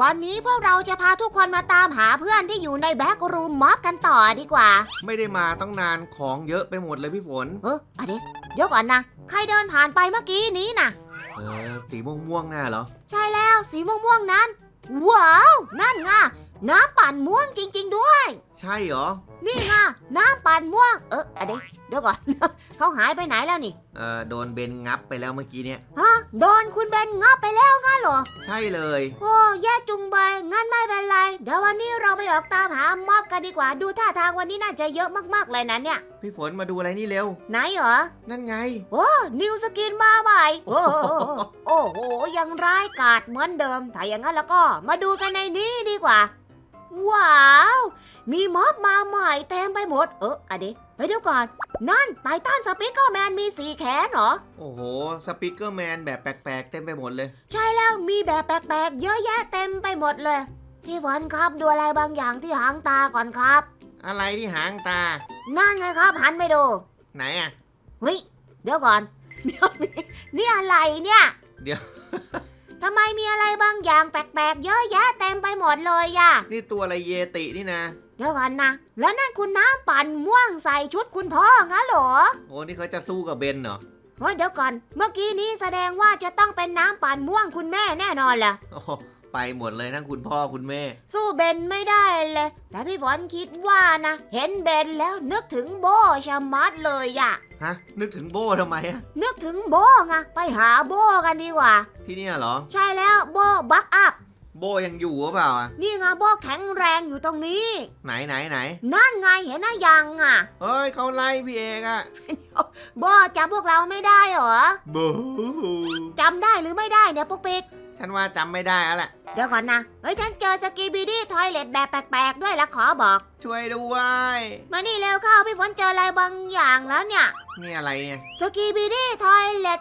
วันนี้พวกเราจะพาทุกคนมาตามหาเพื่อนที่อยู่ในแบ็กรูมม็อบกันต่อดีกว่า ไม่ได้มาตั้งนานของเยอะไปหมดเลยพี่ฝน เอออะเดี๋ยวเดี๋ยวก่อนนะ ใครเดินผ่านไปเมื่อกี้นี้นะเออสีม่วงม่วงๆน่าเหรอ ใช่แล้วสีม่วงๆนั้น ว้าว นั่นไงน้ำปั่นม่วงจริง ๆด้วย ใช่เหรอ นี่ไงน้ำปั่นม่วง เอออะเดี๋ยวเดี๋ยวก่อน เขาหายไปไหนแล้วนี่ เออโดนเบนงับไปแล้วเมื่อกี้เนี่ย ฮะ โดนคุณเบนงับไปแล้วงั้นเหรอ ใช่เลย โอ้แย่จุงเบยงั้นไม่เป็นไร เดี๋ยววันนี้เราไปออกตามหาม็อบกันดีกว่า ดูท่าทางวันนี้น่าจะเยอะมากๆเลยนะเนี่ย พี่ฝนมาดูอะไรนี่เร็ว ไหนเหรอ นั่นไง โอ้นิวสกินมาใหม่โอ้โหโอ้โห ยังร้ายกาจเหมือนเดิม ถ้าอย่างนั้นแล้วก็มาดูกันในนี้ดีกว่า ว้าว มีม็อบมาใหม่เต็มไปหมด เอออะเดี๋ยวเฮ้ยเดี๋ยวก่อน นั่นไททันสปิเกอร์แมนมีสีแขนเหรอ โอ้โห สปิเกอร์แมนแบบแปลกๆ เต็มไปหมดเลย ใช่แล้วมีแบบแปลกๆ เยอะแยะเต็มไปหมดเลย พี่ฝนครับดูอะไรบางอย่างที่หางตาก่อนครับ อะไรที่หางตา นั่นไงครับหันไปดู ไหนอะ เฮ้ย เดี๋ยวก่อน เดี๋ยวนี่นี่อะไรเนี่ย เดี๋ยว ทำไมมีอะไรบางอย่างแปลกๆ เยอะแยะเต็มไปหมดเลยอะนี่ตัวอะไรเยตินี่นะ เดี๋ยวก่อนนะ แล้วนั่นคุณน้ำปั่นม่วงใส่ชุดคุณพ่องั้นเหรอโอ้นี่เขาจะสู้กับเบนเหรอเฮ้ยเดี๋ยวก่อน เมื่อกี้นี้แสดงว่าจะต้องเป็นน้ำปั่นม่วงคุณแม่แน่นอนแหละโอ้โห ไปหมดเลยทั้งคุณพ่อคุณแม่ สู้เบนไม่ได้เลย แต่พี่ฝนคิดว่านะ เห็นเบนแล้วนึกถึงโบชะมัดเลยอะฮะ นึกถึงโบทำไมอะนึกถึงโบไงไปหาโบกันดีกว่า ที่เนี่ยเหรอ ใช่แล้วโบบักอัพ โบยังอยู่หรือเปล่าอะนี่ไงโบแข็งแรงอยู่ตรงนี้ ไหนไหนไหนนั่นไงเห็นนะยังอะเฮ้ยเขาไล่พี่เอกอะโบจำพวกเราไม่ได้เหรอบูจำได้หรือไม่ได้เนี่ยปุ๊กปิ๊ก ฉันว่าจำไม่ได้แล้วแหละเดี๋ยวก่อนนะ เฮ้ยฉันเจอสกีบีดี้ทอยเลตแบบแปลกๆ ด้วยละขอบอก ช่วยด้วย มานี่เร็วเข้าพี่ฝนเจออะไรบางอย่างแล้วเนี่ย นี่อะไรเนี่ย สกีบีดี้ทอยเลต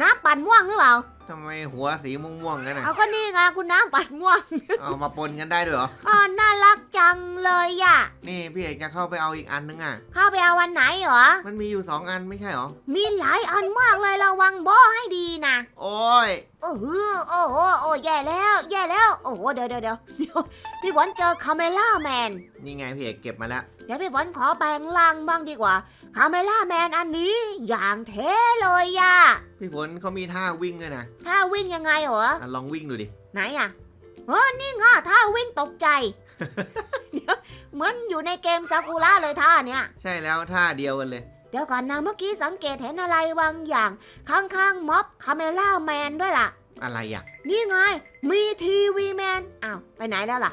น้ำปั่นม่วงหรือเปล่า ทำไมหัวสีม่วงๆกันอะเอาก็นี่ไงคุณน้ำปั่นม่วง เอามาปนกันได้ด้วยเหรอ อ๋อน่ารักจังเลยอะ นี่พี่เอกจะเข้าไปเอาอีกอันนึงอะเข้าไปเอาวันไหนเหรอ มันมีอยู่สองอันไม่ใช่เหรอ มีหลายอันมากเลยระวังโบให้ดีนะโอ้ย โอ้โหโอ้โหโอ้แย่แล้ว แย่แล้ว โอ้โหเดี๋ยวเดี๋ยวเดี๋ยวเดี๋ยวพี่ฝนเจอคาเมล่าแมน นี่ไงพี่เอกเก็บมาแล้ว เดี๋ยวพี่ฝนขอแปลงร่างบ้างดีกว่าคาเมล่าแมนอันนี้อย่างเท่เลยอะพี่ฝนเขามีท่าวิ่งด้วยนะถ้าวิ่งยังไงเหรออะลองวิ่งดูดิ ไหนอะเออนี่ไงท่าวิ่งตกใจ เดี๋ยวเหมือนอยู่ในเกมซากุระเลยท่าเนี้ย ใช่แล้วท่าเดียวกันเลย เดี๋ยวก่อนนะเมื่อกี้สังเกตเห็นอะไรบางอย่าง ข้างๆม็อบคาเมล่าแมนด้วยล่ะ อะไรอะ นี่ไง มีทีวีแมน อ้าว ไปไหนแล้วล่ะ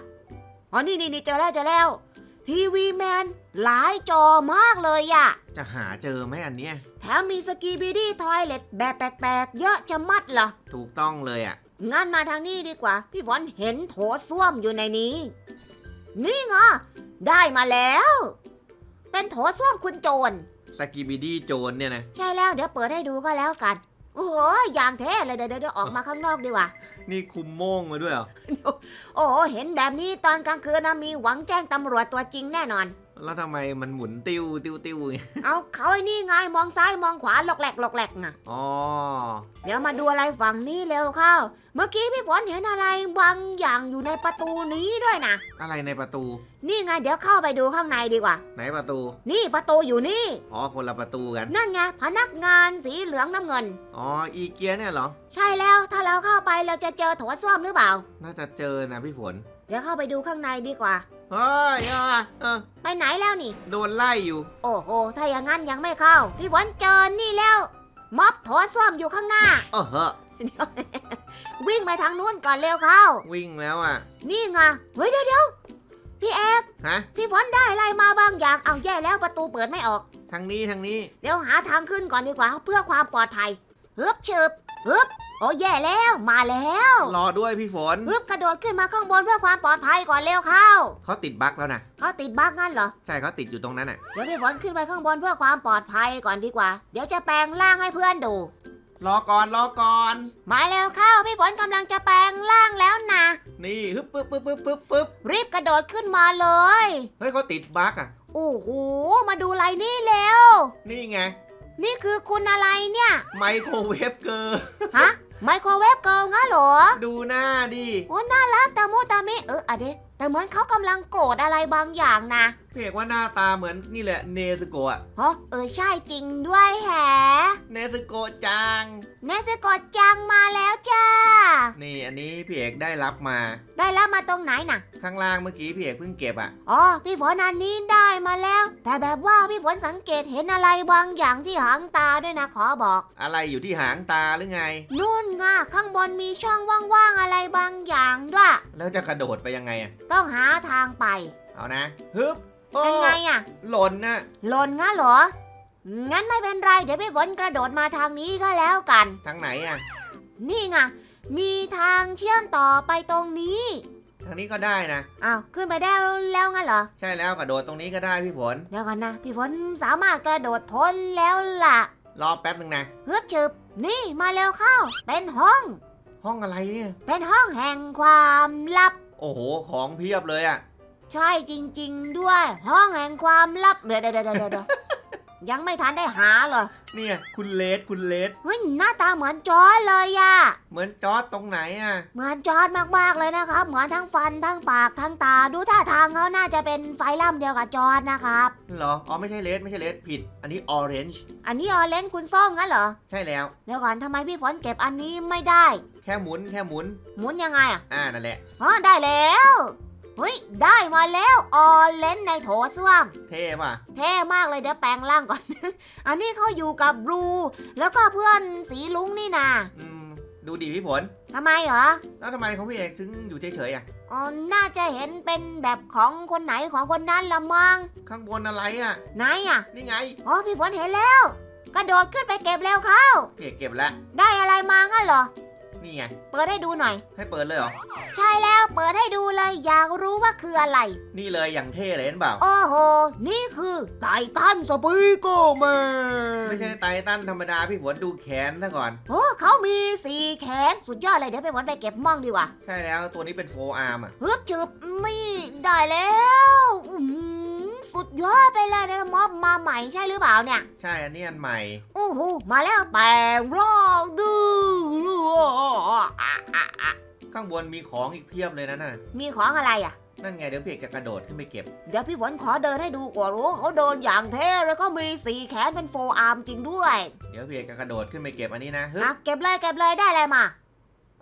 อ๋อนี่นี่นี่เจอแล้วเจอแล้ว ทีวีแมนหลายจอมากเลยอะจะหาเจอไหมอันเนี้ย แถมมีสกีบีดี้ทอยเล็ตแบบแปลกๆ เยอะจะมัดเหรอ ถูกต้องเลยอะ งั้นมาทางนี้ดีกว่า พี่ฝนเห็นโถส้วมอยู่ในนี้ นี่ไงได้มาแล้ว เป็นโถส้วมคุณโจร สกิบิดี้โจนเนี่ยนะ ใช่แล้วเดี๋ยวเปิดให้ดูก็แล้วกัน โอ้โหอย่างเท่เลยเดี๋ยวเดี๋ยวเดี๋ยวออกมาข้างนอกดีกว่า นี่คุมโม่งมาด้วยเหรอ โอ้โหเห็นแบบนี้ตอนกลางคืนนะมีหวังแจ้งตำรวจตัวจริงแน่นอน แล้วทำไมมันหมุนติ้วติ้วติ้วอย่างเงี้ยเอาเขาไอ้นี่ไงมองซ้ายมองขวาหลอกแหลกหลอกแหลกน่ะ อ๋อ เดี๋ยวมาดูอะไรฝั่งนี้เร็วเข้า เมื่อกี้พี่ฝนเห็นอะไรบางอย่างอยู่ในประตูนี้ด้วยนะ อะไรในประตู นี่ไงเดี๋ยวเข้าไปดูข้างในดีกว่า ไหนประตู นี่ประตูอยู่นี่ อ๋อ คนละประตูกัน นั่นไงพนักงานสีเหลืองน้ำเงิน อ๋อ อีเกียเนี่ยเหรอ ใช่แล้วถ้าเราเข้าไปเราจะเจอโถส้วมหรือเปล่า น่าจะเจอนะพี่ฝน เดี๋ยวเข้าไปดูข้างในดีกว่า เฮ้ยอะเออไปไหนแล้วนี่ โดนไล่อยู่ โอ้โห ถ้าอย่างนั้นยังไม่เข้า พี่ฝนเจอนี่แล้ว ม็อบโถส้วมอยู่ข้างหน้า เออเฮ้อวิ่งไปทางนู้นก่อนเร็วเข้า วิ่งแล้วอะ นี่ไง เฮ้ยเดี๋ยวเดี๋ยวพี่เอกฮะ พี่ฝนได้อะไรมาบางอย่าง เอาแย่แล้วประตูเปิดไม่ออก ทางนี้ทางนี้ เดี๋ยวหาทางขึ้นก่อนดีกว่า เพื่อความปลอดภัยฮึบฉึบฮึบ โอ้แย่แล้วมาแล้วรอด้วยพี่ฝนฮึบกระโดดขึ้นมาข้างบนเพื่อความปลอดภัยก่อนเร็วเข้าเขาติดบั๊กแล้วนะเขาติดบั๊กงั้นเหรอใช่เขาติดอยู่ตรงนั้นอะเดี๋ยวพี่ฝนขึ้นไปข้างบนเพื่อความปลอดภัยก่อนดีกว่า เดี๋ยวจะแปลงร่างให้เพื่อนดู รอก่อนรอก่อน มาแล้วเข้าพี่ฝนกำลังจะแปลงร่างแล้วนะนี่ฮึบปึ๊บปึ๊บปึ๊บปึ๊บปึ๊บรีบกระโดดขึ้นมาเลยเฮ้ยเขาติดบั๊กอะ โอ้โหมาดูอะไรนี่เร็วนี่ไง นี่คือคุณอะไรเนี่ย ไมโครเวฟเกอร์ ฮะ ไมโครเวฟเกิลงั้นเหรอ ดูหน้าดิ โอ้น่ารักตามูตามิเอออะเดะ แต่เหมือนเขากำลังโกรธอะไรบางอย่างนะพี่เอกว่าหน้าตาเหมือนนี่แหละเนซึโกะอะฮะเออใช่จริงด้วยแฮะเนซึโกะจัง เนสโกดจังมาแล้วจ้า นี่อันนี้พี่เอกได้รับมา ได้แล้วมาตรงไหนน่ะ ข้างล่างเมื่อกี้พี่เอกเพิ่งเก็บอะอ๋อพี่ฝนอันนี้ได้มาแล้ว แต่แบบว่าพี่ฝนสังเกตเห็นอะไรบางอย่างที่หางตาด้วยนะขอบอก อะไรอยู่ที่หางตาหรือไง นู่นไงข้างบนมีช่องว่างๆอะไรบางอย่างด้วย แล้วจะกระโดดไปยังไงอะต้องหาทางไป เอานะฮึบโอ้เป็นไงอะ หล่นนะหล่นงั้นเหรอ งั้นไม่เป็นไร เดี๋ยวพี่ฝนกระโดดมาทางนี้ก็แล้วกัน ทางไหนอะนี่ไง มีทางเชื่อมต่อไปตรงนี้ทางนี้ก็ได้นะ อ้าวขึ้นไปได้แล้วงั้นเหรอ ใช่แล้วกระโดดตรงนี้ก็ได้พี่ฝน เดี๋ยวก่อนนะ พี่ฝนสามารถกระโดดพ้นแล้วล่ะรอแป๊บหนึ่งนะ ฮึบฉึบนี่มาเร็วเข้า เป็นห้อง ห้องอะไรเนี่ย เป็นห้องแห่งความลับ โอ้โห ของเพียบเลยอะ ใช่จริง ๆ ด้วย ห้องแห่งความลับเดี๋ยวเดี๋ยวเดี๋ยวเดี๋ยว ยังไม่ทันได้หาเลยเนี่ยคุณเลสคุณเลสเฮ้ยหน้าตาเหมือนจอร์จเลยอะเหมือนจอร์ดตรงไหนอะเหมือนจอร์ดมากๆเลยนะครับเหมือนทั้งฟันทั้งปากทั้งตาดูท่าทางเขาน่าจะเป็นไฟล่ำเดียวกับจอร์ดนะครับ เหรอ อ๋อ ไม่ใช่เลสไม่ใช่เลสผิด อันนี้ออเรนจ์อันนี้ออเลนคุณส้มงั้นเหรอใช่แล้ว เดี๋ยวก่อนทำไมพี่ฝนเก็บอันนี้ไม่ได้ แค่หมุนแค่หมุนหมุนยังไงอะอ่านั่นแหละ อ๋อได้แล้ว เฮ้ย ได้มาแล้วออเลนในโถส้วม เท่ป่ะ เท่มากเลยเดี๋ยวแปลงร่างก่อน อันนี้เขาอยู่กับบลูแล้วก็เพื่อนสีลุงนี่นาอืมดูดิพี่ฝน ทำไมเหรอ แล้วทำไมของพี่เอกถึงอยู่เฉยๆอะอ๋อ น่าจะเห็นเป็นแบบของคนไหนของคนนั้นละมังข้างบนอะไรอะไหนอะ นี่ไงอ๋อ พี่ฝนเห็นแล้ว กระโดดขึ้นไปเก็บแล้วเข้าพี่เอกเก็บแล้ว ได้อะไรมางั้นเหรอ นี่ไง เปิดให้ดูหน่อย ให้เปิดเลยเหรอ ใช่แล้วเปิดให้ดูเลยอยากรู้ว่าคืออะไร นี่เลยอย่างเท่เลยเห็นเปล่า โอ้โห นี่คือไททันสปีโกแมนไม่ใช่ไททันธรรมดาพี่ฝนดูแขนซะก่อน โอ้เขามีสี่แขนสุดยอดเลยเดี๋ยวไปวันไปเก็บม่องดีกว่า ใช่แล้วตัวนี้เป็นโฟอาร์มอะฮึบจึบนี่ได้แล้วอื้อหือสุดยอดไปเลยนะ ม็อบมาใหม่ใช่หรือเปล่าเนี่ย ใช่อันนี้อันใหม่ โอ้โหมาแล้วแปลงร่างดื้อข้างบนมีของอีกเพียบเลยนะน่ะ มีของอะไรอะ นั่นไงเดี๋ยวพี่เอกจะกระโดดขึ้นไปเก็บ เดี๋ยวพี่ฝนขอเดินให้ดูก่อนว่าเขาเดินอย่างเท่แล้วก็มีสีแขนเป็นโฟอาร์มจริงด้วย เดี๋ยวพี่เอกจะกระโดดขึ้นไปเก็บอันนี้นะฮึบอะเก็บเลยเก็บเลยได้อะไรมา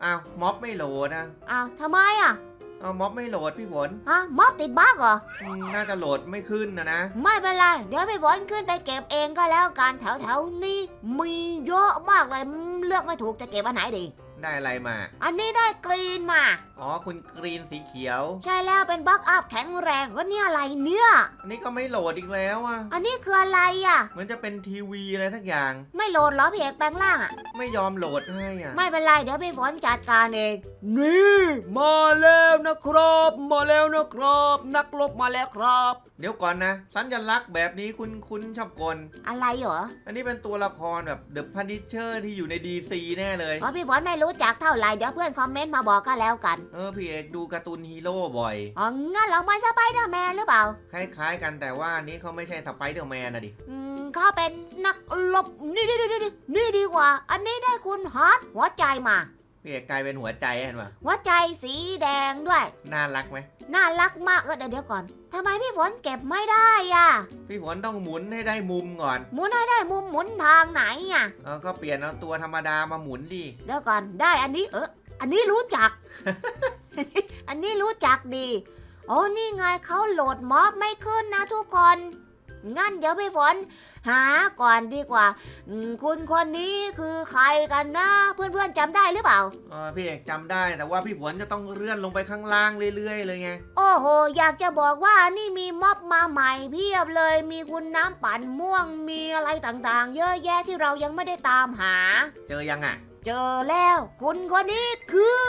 อ้าวม็อบไม่โหลนะ อ้าวทำไมอะ เอาม็อบไม่โหลดพี่ฝนฮะม็อบติดบั๊กเหรอ อืมน่าจะโหลดไม่ขึ้นนะนะไม่เป็นไร เดี๋ยวพี่ฝนขึ้นไปเก็บเองก็แล้วกันแถวแถวๆนี้มีเยอะมากเลยอืมเลือกไม่ถูกจะเก็บอันไหนดี ได้อะไรมา อันนี้ได้กรีนมา อ๋อคุณกรีนสีเขียว ใช่แล้วเป็นบัคอัพแข็งแรงก็เนี่ยอะไรเนี่ยอันนี้ก็ไม่โหลดอีกแล้วอะอันนี้คืออะไรอะ เหมือนจะเป็นทีวีอะไรสักอย่าง ไม่โหลดเหรอพี่เอกแปลงร่างอะ ไม่ยอมโหลดให้อะ ไม่เป็นไรเดี๋ยวพี่ฝนจัดการเอง นี่มาแล้วนะครับมาแล้วนะครับ นักรบมาแล้วครับ เดี๋ยวก่อนนะ สัญลักษณ์แบบนี้คุณคุณชอบกลอะไรเหรออันนี้เป็นตัวละครแบบเดอะพันิเชอร์ที่อยู่ในดีซีแน่เลย เพราะพี่ฝนไม่รู้จักเท่าไหร่เดี๋ยวเพื่อนคอมเมนต์มาบอกก็แล้วกันเออพี่เอกดูการ์ตูนฮีโร่บ่อย อ๋องั้นเหราไม่สไปเดอร์แมนหรือเปล่า คล้ายๆกันแต่ว่าอันนี้เขาไม่ใช่สไปเดอร์แมนนะดิ อืมเขาเป็นนักรบนี่นี่นี่นี่นี่ดีกว่า อันนี้ได้คุณฮาร์ดหัวใจมา พี่เอกกลายเป็นหัวใจเห็นปะหัวใจสีแดงด้วย น่ารักไหม น่ารักมากเออเดี๋ยวเดี๋ยวก่อนทำไมพี่ฝนเก็บไม่ได้อะ พี่ฝนต้องหมุนให้ได้มุมก่อนหมุนให้ได้มุมหมุนทางไหนอะ เออก็เปลี่ยนเอาตัวธรรมดามาหมุนดิ เดี๋ยวก่อนได้อันนี้เออ อันนี้รู้จัก อันนี้รู้จักดีโอ้นี่ไงเขาโหลดม็อบไม่ขึ้นนะทุกคน งั้นเดี๋ยวพี่ฝนหาก่อนดีกว่าอืมคุณคนนี้คือใครกันนะ เพื่อนๆจำได้หรือเปล่า เออพี่เอกจำได้แต่ว่าพี่ฝนจะต้องเลื่อนลงไปข้างล่างเรื่อยๆเลยไง โอ้โห อยากจะบอกว่านี่มีม็อบมาใหม่เพียบเลย มีคุณน้ำปั่นม่วง มีอะไรต่างๆ เยอะแยะที่เรายังไม่ได้ตามหา เจอยังอะ เจอแล้วคุณคนนี้คือ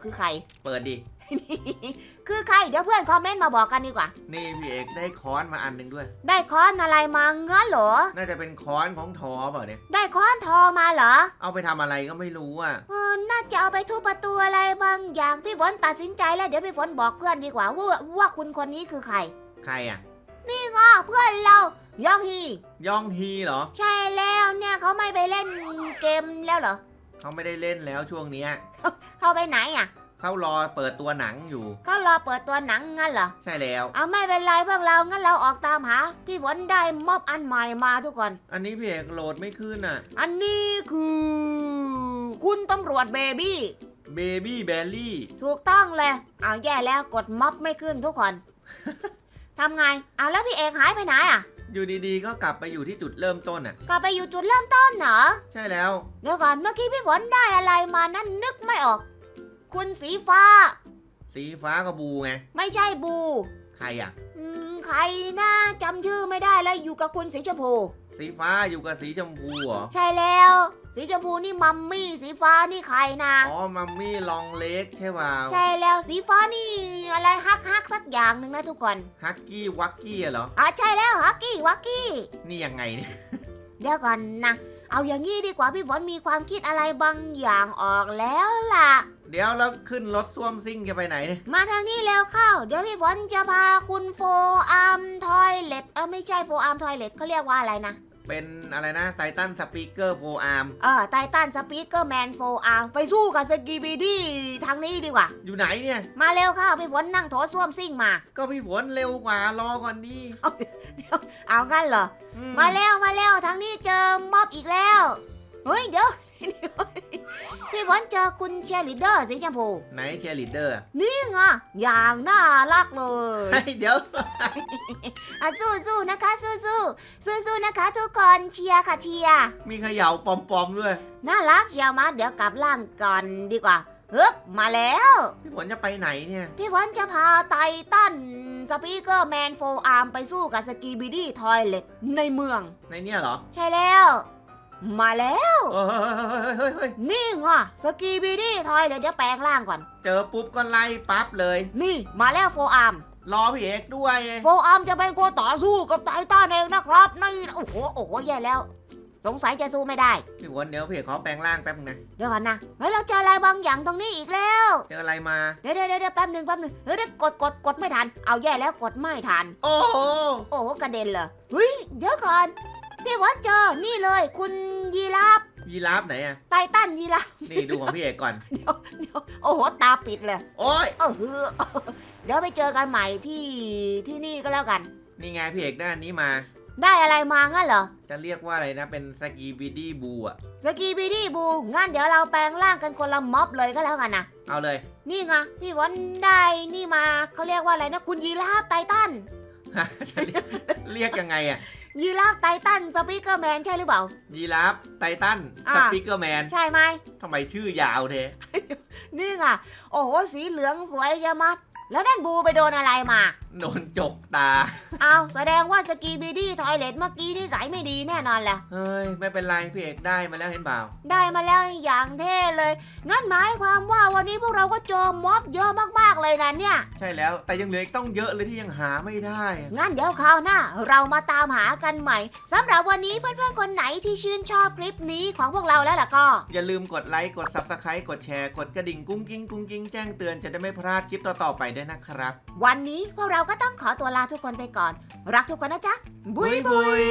คือใคร เปิดดิ คือใคร เดี๋ยวเพื่อนคอมเมนต์มาบอกกันดีกว่า นี่พี่เอกได้ค้อนมาอันหนึ่งด้วย ได้ค้อนอะไรมาเงั้นเหรอ น่าจะเป็นค้อนของทอเปล่าเนี่ย ได้ค้อนทองมาเหรอ เอาไปทำอะไรก็ไม่รู้อะ เออน่าจะเอาไปทุบประตูอะไรบางอย่างพี่ฝนตัดสินใจแล้วเดี๋ยวพี่ฝนบอกเพื่อนดีกว่าว่าว่าคุณคนนี้คือใคร ใครอะอ๋อเพื่อนเรา ยองฮี ยองฮีเหรอ ใช่แล้วเนี่ยเขาไม่ไปเล่นเกมแล้วเหรอ เขาไม่ได้เล่นแล้วช่วงเนี้ยเขาไปไหนอะ เขารอเปิดตัวหนังอยู่ เขารอเปิดตัวหนังงั้นเหรอ ใช่แล้ว เอาไม่เป็นไรพวกเรางั้นเราออกตามหา พี่ฝนได้มอบอันใหม่มาทุกคน อันนี้พี่เอกโหลดไม่ขึ้นอะ อันนี้คือ คุณตำรวจเบบี้เบบี้แบลลี่ ถูกต้องเลย เอาแย่แล้วกดม็อบไม่ขึ้นทุกคนทำไง เอาแล้วพี่เอกหายไปไหนอะ อยู่ดีๆ ก็กลับไปอยู่ที่จุดเริ่มต้นอะ กลับไปอยู่จุดเริ่มต้นเหรอ ใช่แล้ว เดี๋ยวก่อนเมื่อกี้พี่ฝนได้อะไรมานั่นนึกไม่ออก คุณสีฟ้า สีฟ้ากับบูไง ไม่ใช่บู ใครอะ อืมใครนะจำชื่อไม่ได้แล้วอยู่กับคุณสีชมพู สีฟ้าอยู่กับสีชมพูเหรอ ใช่แล้ว สีชมพูนี่มัมมี่ สีฟ้านี่ใครนะอ๋อ มัมมี่ลองเล็กใช่เปล่าใช่แล้วสีฟ้านี่อะไรฮักฮักสักอย่างหนึ่งนะทุกคนฮักกี้วักกี้เหรอ อะใช่แล้วฮักกี้วักกี้ นี่ยังไงเนี่ย เดี๋ยวก่อนนะ เอาอย่างงี้ดีกว่าพี่ฝนมีความคิดอะไรบางอย่างออกแล้วล่ะ เดี๋ยวแล้วขึ้นรถส้วมซิ่งจะไปไหนเนี่ย มาทางนี้แล้วเข้า เดี๋ยวพี่ฝนจะพาคุณโฟอาร์มทอยเล็ตเออไม่ใช่โฟอาร์มทอยเล็ตเขาเรียกว่าอะไรนะ เป็นอะไรนะไททันสปีกเกอร์โฟอาร์มเออไททันสปีกเกอร์แมนโฟอาร์มไปสู้กับสกีบีดี้ทางนี้ดีกว่า อยู่ไหนเนี่ย มาเร็วเข้าพี่ฝนนั่งโถส้วมซิ่งมา ก็พี่ฝนเร็วกว่ารอก่อนดีเอางั้นเหรออืมาเร็วมาเร็วทางนี้เจอม็อบอีกแล้ว เฮ้ยเดี๋ยว พี่ฝนเจอคุณเชียร์ลีดเดอร์สีชมพูไหนเชียร์ลีดเดอร์นี่ไงอย่างน่ารักเลยเฮ้ยเดี๋ยวอะสู้สู้ๆนะคะ สู้สู้สู้สู้ๆนะคะ ทุกคนเชียร์ค่ะเชียร์มีเขย่าปอมๆด้วย น่ารักยาวมาเดี๋ยวกลับล่างก่อนดีกว่าฮึบมาแล้ว พี่ฝนจะไปไหนเนี่ย พี่ฝนจะพาไททันสปีกเกอร์แมนโฟอาร์มไปสู้กับสกีบีดี้ทอยเล็ตในเมือง ในเนี่ยเหรอ ใช่แล้ว มาแล้วเฮ้ยเฮ้ยเฮ้ยเฮ้ยนี่ไงสกีบีดี้ทอยเล็ตเดี๋ยวแปลงร่างก่อน เจอปุ๊บก็ไล่ปั๊บเลย นี่มาแล้วโฟอาร์ม รอพี่เอกด้วย โฟอาร์มจะเป็นคนต่อสู้กับไททันเองนะครับนี่โอ้โหโอ้โหแย่แล้ว สงสัยจะสู้ไม่ได้ พี่ฝนเดี๋ยวพี่เอกขอแปลงร่างแป๊บนึงนะ เดี๋ยวก่อนนะเฮ้ยเราเจออะไรบางอย่างตรงนี้อีกแล้ว เจออะไรมา เดี๋ยวเดี๋ยวเดี๋ยวแป๊บหนึ่งแป๊บหนึ่งเฮ้ยเดี๋ยวกดกดกดไม่ทัน เอาแย่แล้วกดไม่ทัน โอ้โหโอ้โหกระเด็นเลยเฮ้ยเดี๋ยวก่อน พี่วัดเจอนี่เลย คุณยีราฟยีราฟไหนอะไททันยีราฟนี่ดูของพี่เอกก่อน เดี๋ยวเดี๋ยวโอ้โหตาปิดเลย โอ้ยเออเดี๋ยวไปเจอกันใหม่ที่ที่นี่ก็แล้วกัน นี่ไงพี่เอกได้อันนี้มา ได้อะไรมางั้นเหรอ จะเรียกว่าอะไรนะ เป็นสกีบีดี้บูอะสกีบีดี้บูงั้นเดี๋ยวเราแปลงร่างกันคนละม็อบเลยก็แล้วกันนะเอาเลย นี่ไงพี่วันได้นี่มาเขาเรียกว่าอะไรนะ คุณยีราฟไททันเรียกยังไงอะ ยีราฟไททันสปีกเกอร์แมนใช่หรือเปล่า ยีราฟไททันอ่า สปีกเกอร์แมนใช่ไหม ทำไมชื่อยาวเทนี่ไงโอ้โห สีเหลืองสวยยะมัด แล้วนั่นบูไปโดนอะไรมา โดนจกตา เอาแสดงว่าสกีบีดี้ทอยเลตเมื่อกี้นี่ใสยไม่ดีแน่นอนแหละ เฮ้ย ไม่เป็นไร พี่เอกได้มาแล้วเห็นเปล่า ได้มาแล้วอย่างเท่เลย งั้นหมายความว่าวันนี้พวกเราก็เจอม็อบเยอะมากๆเลยนะเนี่ย ใช่แล้วแต่ยังเหลืออีกต้องเยอะเลยที่ยังหาไม่ได้อะงั้นเดี๋ยวคราวหน้าเรามาตามหากันใหม่สำหรับวันนี้เพื่อนๆคนไหนที่ชื่นชอบคลิปนี้ของพวกเราแล้วล่ะก็ อย่าลืมกดไลค์กด Subscribe กดแชร์กดกระดิ่งกุ้งกิ้งกุ้งกิ้งแจ้งเตือนจะได้ไม่พลาดคลิปต่อๆไปด้วยนะครับ วันนี้พวกเราก็ต้องขอตัวลาทุกคนไปก่อน รักทุกคนนะจ๊ะ บุยบุยย